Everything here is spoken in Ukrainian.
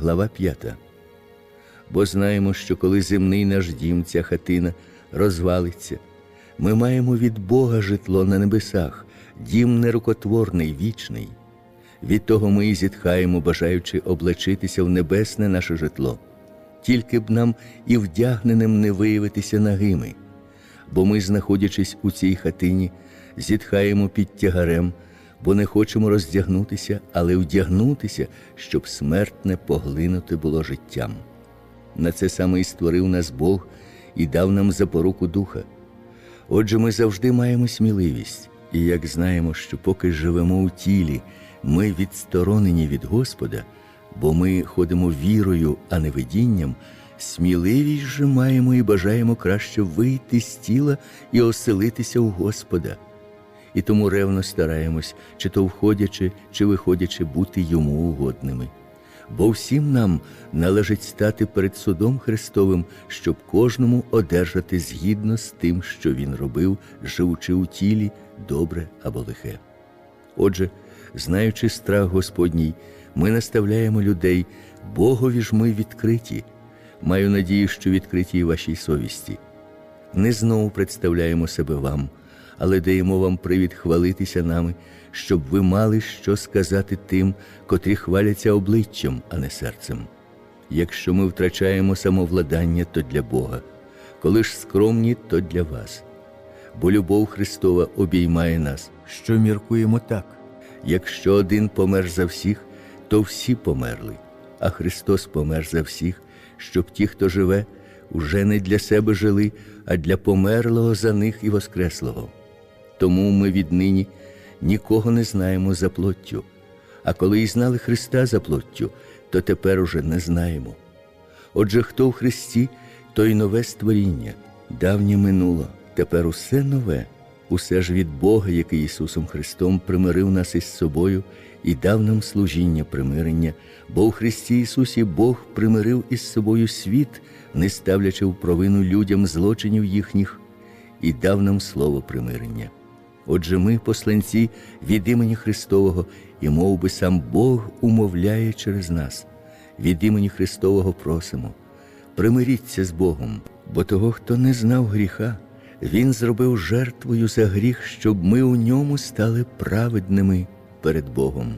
глава 5. Бо знаємо, що коли земний наш дім, ця хатина розвалиться, ми маємо від Бога житло на небесах, дім нерукотворний, вічний. Від того ми і зітхаємо, бажаючи облачитися в небесне наше житло, тільки б нам і вдягненим не виявитися нагими, бо ми, знаходячись у цій хатині, зітхаємо під тягарем, бо не хочемо роздягнутися, але вдягнутися, щоб смертне поглинути було життям. На це саме і створив нас Бог і дав нам запоруку духа. Отже, ми завжди маємо сміливість, і як знаємо, що поки живемо у тілі, ми відсторонені від Господа, бо ми ходимо вірою, а не видінням, сміливість же маємо і бажаємо краще вийти з тіла і оселитися у Господа. І тому ревно стараємось, чи то входячи, чи виходячи, бути йому угодними. Бо всім нам належить стати перед судом Христовим, щоб кожному одержати згідно з тим, що він робив, живучи у тілі, добре або лихе. Отже, знаючи страх Господній, ми наставляємо людей, Богові ж ми відкриті. Маю надію, що відкриті і вашій совісті. Не знову представляємо себе вам, але даємо вам привід хвалитися нами, щоб ви мали що сказати тим, котрі хваляться обличчям, а не серцем. Якщо ми втрачаємо самовладання, то для Бога, коли ж скромні, то для вас. Бо любов Христова обіймає нас, що міркуємо так. Якщо один помер за всіх, то всі померли, а Христос помер за всіх, щоб ті, хто живе, уже не для себе жили, а для померлого за них і воскреслого. Тому ми віднині нікого не знаємо за плоттю, а коли і знали Христа за плоттю, то тепер уже не знаємо. Отже, хто в Христі, то й нове створіння, давнє минуло, тепер усе нове, усе ж від Бога, який Ісусом Христом примирив нас із собою і дав нам служіння примирення, бо у Христі Ісусі Бог примирив із собою світ, не ставлячи в провину людям злочинів їхніх, і дав нам слово примирення. Отже, ми, посланці від імені Христового, і мов би сам Бог умовляє через нас. Від імені Христового просимо. Примиріться з Богом, бо того, хто не знав гріха, Він зробив жертвою за гріх, щоб ми у ньому стали праведними перед Богом.